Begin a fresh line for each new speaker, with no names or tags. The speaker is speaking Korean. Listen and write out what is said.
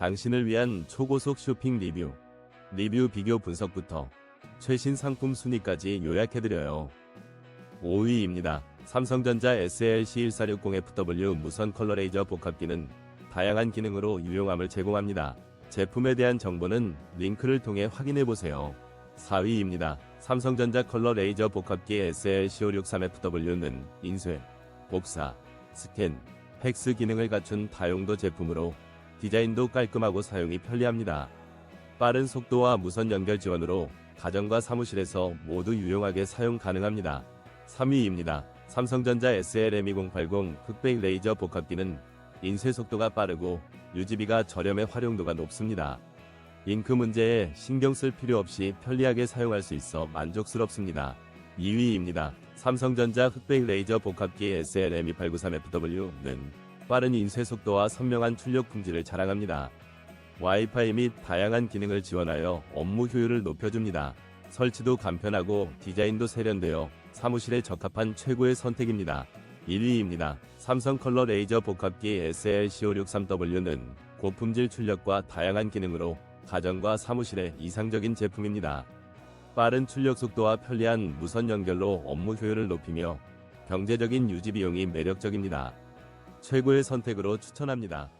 당신을 위한 초고속 쇼핑 리뷰, 리뷰 비교 분석부터 최신 상품 순위까지 요약해드려요. 5위입니다. 삼성전자 SLC1460FW 무선 컬러 레이저 복합기는 다양한 기능으로 유용함을 제공합니다. 제품에 대한 정보는 링크를 통해 확인해보세요. 4위입니다. 삼성전자 컬러 레이저 복합기 SL1563FW는 인쇄, 복사, 스캔, 팩스 기능을 갖춘 다용도 제품으로 디자인도 깔끔하고 사용이 편리합니다. 빠른 속도와 무선 연결 지원으로 가정과 사무실에서 모두 유용하게 사용 가능합니다. 3위입니다. 삼성전자 SLM2080 흑백 레이저 복합기는 인쇄 속도가 빠르고 유지비가 저렴해 활용도가 높습니다. 잉크 문제에 신경 쓸 필요 없이 편리하게 사용할 수 있어 만족스럽습니다. 2위입니다. 삼성전자 흑백 레이저 복합기 SLM2893FW는 빠른 인쇄 속도와 선명한 출력 품질을 자랑합니다. 와이파이 및 다양한 기능을 지원하여 업무 효율을 높여줍니다. 설치도 간편하고 디자인도 세련되어 사무실에 적합한 최고의 선택입니다. 1위입니다. 삼성 컬러 레이저 복합기 SL1563W는 고품질 출력과 다양한 기능으로 가정과 사무실에 이상적인 제품입니다. 빠른 출력 속도와 편리한 무선 연결로 업무 효율을 높이며 경제적인 유지 비용이 매력적입니다. 최고의 선택으로 추천합니다.